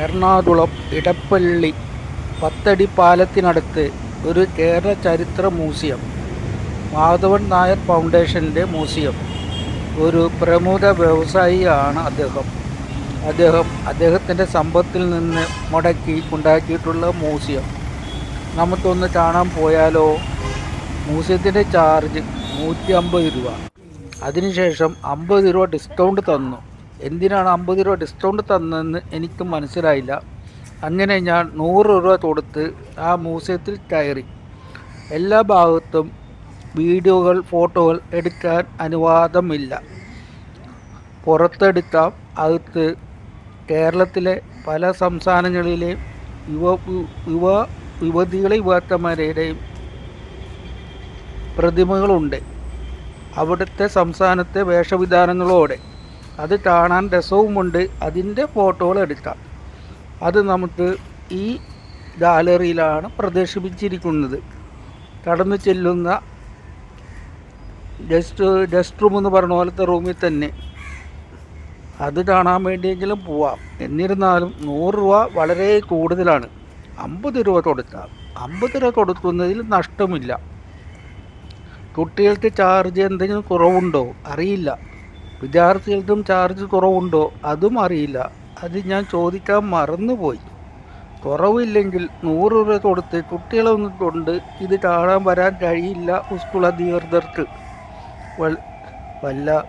എറണാകുളം ഇടപ്പള്ളി പത്തടി പാലത്തിനടുത്ത് ഒരു കേരള ചരിത്ര മ്യൂസിയം മാധവൻ നായർ ഫൗണ്ടേഷന്റെ മ്യൂസിയം. ഒരു പ്രമുഖ വ്യവസായിയാണ് അദ്ദേഹം. അദ്ദേഹം അദ്ദേഹത്തിന്റെ സമ്പത്തിൽ നിന്ന് മുടക്കി ഉണ്ടാക്കിയിട്ടുള്ള മ്യൂസിയം. നമുക്കൊന്ന് കാണാൻ പോയാലോ? മ്യൂസിയത്തിന്റെ ചാർജ് നൂറ്റി അമ്പത് രൂപ. അതിനുശേഷം അമ്പത് രൂപ ഡിസ്കൗണ്ട് തന്നു. എന്തിനാണ് അമ്പത് രൂപ ഡിസ്കൗണ്ട് തന്നതെന്ന് എനിക്ക് മനസ്സിലായില്ല. അങ്ങനെ ഞാൻ നൂറ് രൂപ കൊടുത്ത് ആ മ്യൂസിയത്തിൽ കയറി. എല്ലാ ഭാഗത്തും വീഡിയോകൾ ഫോട്ടോകൾ എടുക്കാൻ അനുവാദമില്ല. പുറത്തെടുക്കാം അകത്ത് കേരളത്തിലെ പല സംസ്ഥാനങ്ങളിലെയും യുവ യുവ യുവതികളെ യുവാക്കന്മാരുടെയും പ്രതിമകളുണ്ട്. അവിടുത്തെ സംസ്ഥാനത്തെ വേഷവിധാനങ്ങളോടെ അത് കാണാൻ രസവുമുണ്ട്. അതിന്റെ ഫോട്ടോകൾ എടുക്കാം. അത് നമുക്ക് ഈ ഗാലറിയിലാണ് പ്രദർശിപ്പിച്ചിരിക്കുന്നത്. കടന്നു ചെല്ലുന്ന ഗസ്റ്റ് ഗസ്റ്റ് റൂം എന്ന് പറഞ്ഞ പോലത്തെ റൂമിൽ തന്നെ. അത് കാണാൻ വേണ്ടിയെങ്കിലും പോവാം. എന്നിരുന്നാലും നൂറ് രൂപ വളരെ കൂടുതലാണ്. അമ്പത് രൂപ കൊടുക്കാം അമ്പത് രൂപ കൊടുക്കുന്നതിൽ നഷ്ടമില്ല. കുട്ടികൾക്ക് ചാർജ് എന്തെങ്കിലും കുറവുണ്ടോ? അറിയില്ല. വിദ്യാർത്ഥികൾക്കും ചാർജ് കുറവുണ്ടോ? അതും അറിയില്ല. അത് ഞാൻ ചോദിക്കാൻ മറന്നുപോയി. കുറവില്ലെങ്കിൽ നൂറ് രൂപ കൊടുത്ത് കുട്ടികളെ കൊണ്ട് ഇത് കാണാൻ വരാൻ കഴിയില്ല സ്കൂൾ അധികൃതർക്ക്. വല്ല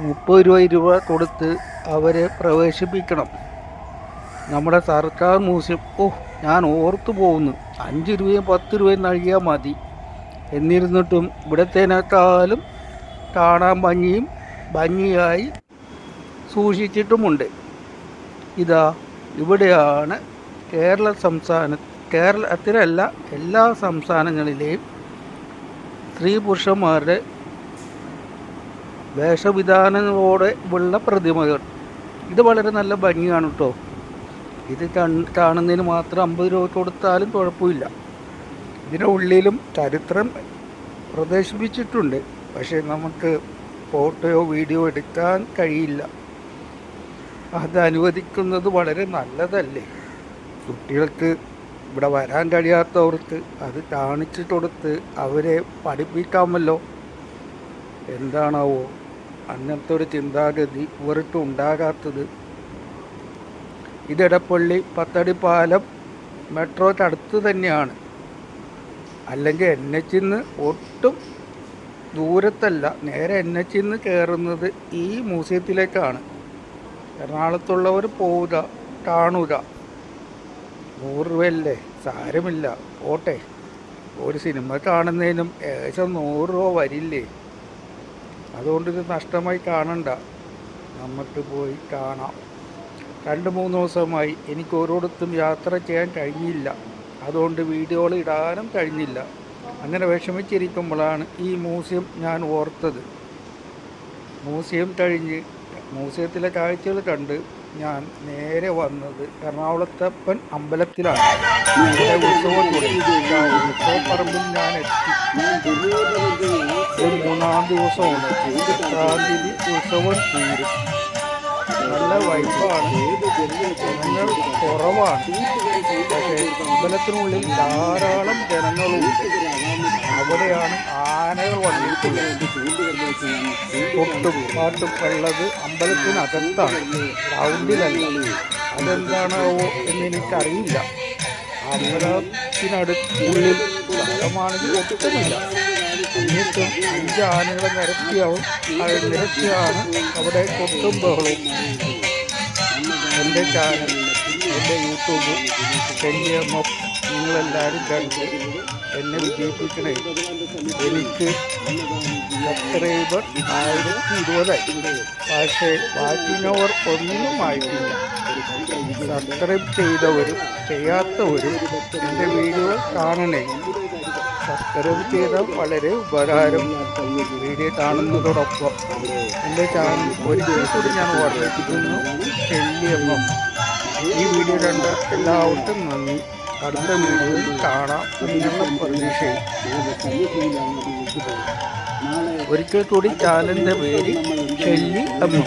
മുപ്പത് രൂപ രൂപ കൊടുത്ത് അവരെ പ്രവേശിപ്പിക്കണം. നമ്മുടെ സർക്കാർ മ്യൂസിയം ഓ ഞാൻ ഓർത്തു പോകുന്നു. അഞ്ച് രൂപയും പത്ത് രൂപയും നൽകിയാൽ മതി. എന്നിരുന്നിട്ടും ഇവിടത്തേനേക്കാളും കാണാൻ ഭംഗിയും ഭംഗിയായി സൂക്ഷിച്ചിട്ടുമുണ്ട്. ഇതാ ഇവിടെയാണ് കേരള സംസ്ഥാന കേരളത്തിലല്ല എല്ലാ സംസ്ഥാനങ്ങളിലെയും സ്ത്രീ പുരുഷന്മാരുടെ വേഷവിധാനങ്ങളോടെ ഉള്ള പ്രതിമകൾ. ഇത് വളരെ നല്ല ഭംഗിയാണ് കേട്ടോ ഇത് കാണുന്നതിന് മാത്രം അമ്പത് രൂപ കൊടുത്താലും കുഴപ്പമില്ല. ഇതിന്റെ ഉള്ളിലും ചരിത്രം പ്രദർശിപ്പിച്ചിട്ടുണ്ട്. പക്ഷേ നമുക്ക് ഫോട്ടോയോ വീഡിയോ എടുക്കാൻ കഴിയില്ല. അത് അനുവദിക്കുന്നത് വളരെ നല്ലതല്ലേ? കുട്ടികൾക്ക് ഇവിടെ വരാൻ കഴിയാത്തവർക്ക് അത് കാണിച്ചു കൊടുത്ത് അവരെ പഠിപ്പിക്കാമല്ലോ. എന്താണാവോ അങ്ങനത്തെ ഒരു ചിന്താഗതി ഇവർക്ക് ഉണ്ടാകാത്തത്. ഇതിടപ്പള്ളി പത്തടി പാലം മെട്രോയ്ക്ക് അടുത്ത് തന്നെയാണ്. അല്ലെങ്കിൽ എൻ എച്ചിന്ന് ഒട്ടും ദൂരത്തല്ല നേരെ എൻ എച്ചിന്ന് കയറുന്നത് ഈ മ്യൂസിയത്തിലേക്കാണ്. എറണാകുളത്തുള്ളവർ പോവുക കാണുക. നൂറ് രൂപയല്ലേ സാരമില്ല. പോട്ടെ. ഒരു സിനിമ കാണുന്നതിനും ഏകദേശം നൂറ് രൂപ വരില്ലേ? അതുകൊണ്ട് ഇത് നഷ്ടമായി കാണണ്ട. നമുക്ക് പോയി കാണാം. രണ്ട് മൂന്ന് ദിവസമായി എനിക്ക് ഓരോടത്തും യാത്ര ചെയ്യാൻ കഴിഞ്ഞില്ല. അതുകൊണ്ട് വീഡിയോകൾ ഇടാനും കഴിഞ്ഞില്ല. അങ്ങനെ വിഷമിച്ചിരിക്കുമ്പോഴാണ് ഈ മ്യൂസിയം ഞാൻ ഓർത്തത്. മ്യൂസിയം കഴിഞ്ഞ് മ്യൂസിയത്തിലെ കാഴ്ചകൾ കണ്ട് ഞാൻ നേരെ വന്നത് എറണാകുളത്തപ്പൻ അമ്പലത്തിലാണ്. ഇവിടെ ഉത്സവം തുടങ്ങി ആ ഉത്സവപ്പറമ്പിൽ ഞാൻ എത്തി. മൂന്നാം ദിവസമാണ്. എട്ടാം തീയതി ഉത്സവം തീരും. നല്ല വൈബാണ്. ജനങ്ങൾ കുറവാണ്. പക്ഷേ അമ്പലത്തിനുള്ളിൽ ധാരാളം ജനങ്ങളുണ്ട്. അവിടെയാണ് ആനകൾ വന്നിട്ടുള്ളത് കൊട്ടും പാട്ടും ഉള്ളത് അമ്പലത്തിനകത്താണ്. ഗ്രൗണ്ടിലല്ല. അതെന്താണാവോ എന്ന് എനിക്കറിയില്ല. അമ്പലത്തിനടുത്തുള്ളിൽ സ്ഥലമാണെങ്കിൽ ഒട്ടുമില്ല എന്നിട്ടും അഞ്ച് ആനകളെ നിരത്തിയാവും അത് നിരത്തിയാണ് അവിടെ കൊട്ടും ബഹളവും. എന്റെ ചാനൽ എന്റെ യൂട്യൂബ് എന്റെ നിങ്ങളെല്ലാവരും കണ്ട് എന്നെ വിജയിപ്പിക്കണേ. എനിക്ക് സബ്സ്ക്രൈബർ ആയിരത്തി ഇരുപതായി പക്ഷേ വാച്ചിങ് അവർ ഒന്നും ആയിട്ടില്ല. സബ്സ്ക്രൈബ് ചെയ്തവരും ചെയ്യാത്തവരും എന്റെ വീഡിയോ കാണണേ. സബ്സ്ക്രൈബ് ചെയ്താൽ വളരെ ഉപകാരം വീഡിയോ കാണുന്നതോടൊപ്പം. എന്റെ ചാനൽ ഒരിക്കൽ കൂടി ഞാൻ വർദ്ധിപ്പിക്കുന്നു ശല്യമം ഈ വീഡിയോ കണ്ട എല്ലാവർക്കും നന്ദി. അടുത്ത വീഡിയോയിൽ കാണാം എന്നുള്ള പ്രതീക്ഷയിൽ ഒരിക്കൽ കൂടി ചാനലിന്റെ പേര് ഷെല്ലി അമ്മ.